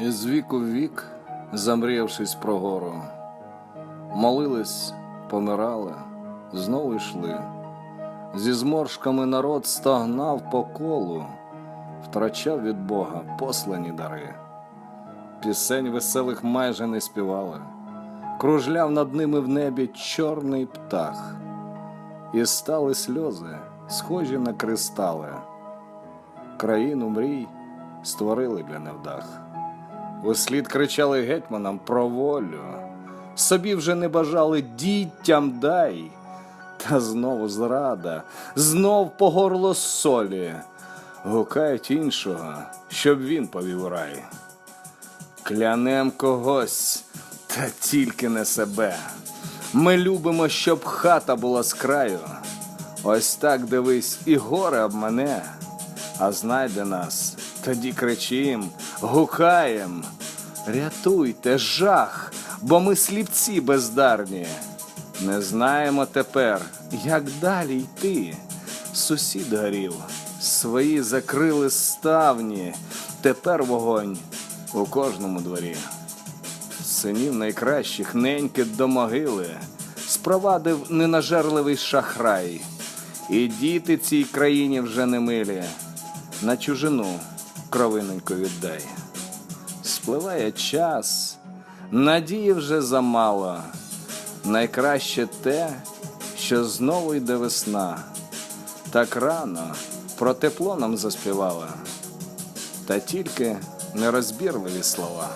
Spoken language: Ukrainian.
Із віку в вік, замріявшись про гору, молились, помирали, знову йшли. Зі зморшками народ стогнав по колу, втрачав від Бога послані дари. Пісень веселих майже не співали, кружляв над ними в небі чорний птах, і стали сльози, схожі на кристали. Країну мрій створили для невдах. Услід кричали гетьманам про волю, собі вже не бажали дітям дай, та знову зрада, знов по горло солі, гукають іншого, щоб він повів рай. Клянем когось, та тільки не себе. Ми любимо, щоб хата була з краю. Ось так дивись, і горе обмане, а знайде нас, тоді кричим, гукаєм. Рятуйте, жах, бо ми сліпці бездарні. Не знаємо тепер, як далі йти. Сусід горів, свої закрили ставні, тепер вогонь у кожному дворі. Синів найкращих неньки до могили спровадив ненажерливий шахрай, і діти цій країні вже не милі, на чужину кровиненько віддай. Спливає час, надії вже замало. Найкраще те, що знову йде весна. Так рано про тепло нам заспівала, та тільки нерозбірливі слова.